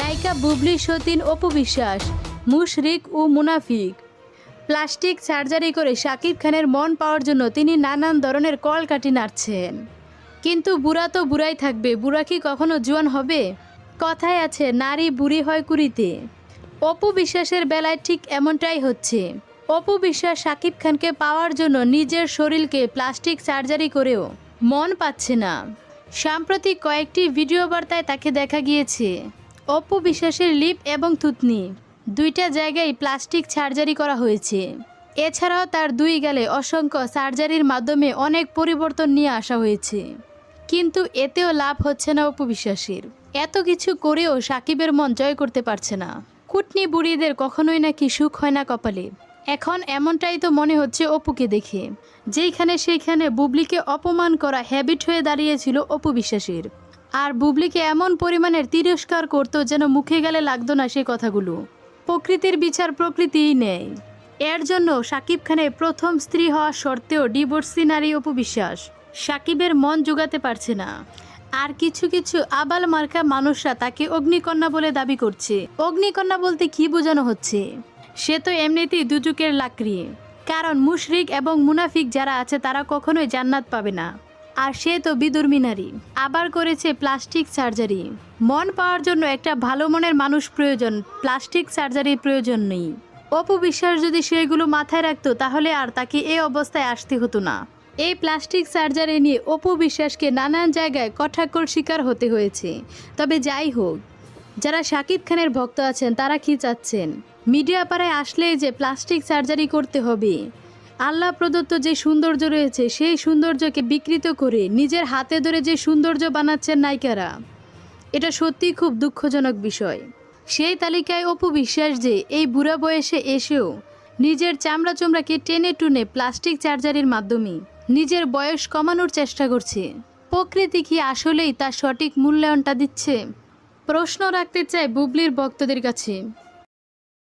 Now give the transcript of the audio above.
নায়িকা বুবলি সতীন অপু বিশ্বাস, মুশরিক ও মুনাফিক। প্লাস্টিক সার্জারি করে শাকিব খানের মন পাওয়ার জন্য তিনি নানান ধরনের কল কাটি নাড়ছেন। কিন্তু বুড়া তো বুড়াই থাকবে, বুড়া কি কখনো জোয়ান হবে? কথায় আছে, নারী বুড়ি হয় কুড়িতে। অপু বিশ্বাসের বেলায় ঠিক এমনটাই হচ্ছে। অপু বিশ্বাস শাকিব খানকে পাওয়ার জন্য নিজের শরীরকে প্লাস্টিক সার্জারি করেও মন পাচ্ছে না। সাম্প্রতিক কয়েকটি ভিডিও বার্তায় তাকে দেখা গিয়েছে। অপু বিশ্বাসের লিপ এবং থুতনি। দুইটা জায়গায় প্লাস্টিক সার্জারি করা হয়েছে। এছাড়াও তার দুই গালে অসংখ্য সার্জারির মাধ্যমে অনেক পরিবর্তন নিয়ে আসা হয়েছে। কিন্তু এতেও লাভ হচ্ছে না অপু বিশ্বাসের এত কিছু করেও সাকিবের মন জয় করতে পারছে না। কুটনি বুড়িদের কখনোই নাকি সুখ হয় না কপালে। এখন এমনটাই তো মনে হচ্ছে অপুকে দেখে। যেইখানে সেইখানে বুবলিকে অপমান করা হ্যাবিট হয়ে দাঁড়িয়েছিল অপু বিশ্বাসের। আর বুবলিকে এমন পরিমাণের তিরস্কার করতো যেন মুখে গেলে লাগতো না সেই কথাগুলো। প্রকৃতির বিচার প্রকৃতিই নেয়। এর জন্য সাকিব খানের প্রথম স্ত্রী হওয়া সত্ত্বেও ডিভোর্সি নারী অপু বিশ্বাস সাকিবের মন জোগাতে পারছে না। আর কিছু কিছু আবাল মার্কা মানুষরা তাকে অগ্নিকন্যা বলে দাবি করছে। অগ্নিকন্যা বলতে কি বোঝানো হচ্ছে? সে তো এমনিতেই দুজুকের লাকড়ি। কারণ মুশরিক এবং মুনাফিক যারা আছে, তারা কখনোই জান্নাত পাবে না। আর সে তো বিদুর্মী নারী। আবার করেছে প্লাস্টিক সার্জারি। মন পাওয়ার জন্য একটা ভালো মনের মানুষ প্রয়োজন, প্লাস্টিক সার্জারির প্রয়োজন নেই। অপু বিশ্বাস যদি সেগুলো মাথায় রাখতো, তাহলে আর তাকে এই অবস্থায় আসতে হতো না। এই প্লাস্টিক সার্জারি নিয়ে অপু বিশ্বাসকে নানান জায়গায় কঠাকর শিকার হতে হয়েছে। তবে যাই হোক যারা শাকিব খানের ভক্ত আছেন, তারা কি চাচ্ছেন? মিডিয়া পাড়ায় আসলেই যে প্লাস্টিক সার্জারি করতে হবে। আল্লাহ প্রদত্ত যে সৌন্দর্য রয়েছে, সেই সৌন্দর্যকে বিকৃত করে নিজের হাতে ধরে যে সৌন্দর্য বানাচ্ছেন নায়িকারা, এটা সত্যিই খুব দুঃখজনক বিষয়। সেই তালিকায় অপু বিশ্বাস যে এই বুড়া বয়সে এসেও নিজের চামড়া চোমড়াকে টেনে টুনে প্লাস্টিক সার্জারির মাধ্যমে নিজের বয়স কমানোর চেষ্টা করছে। প্রকৃতি কি আসলেই তার সঠিক মূল্যায়নটা দিচ্ছে? প্রশ্ন রাখতে চাই বুবলির ভক্তদের কাছে।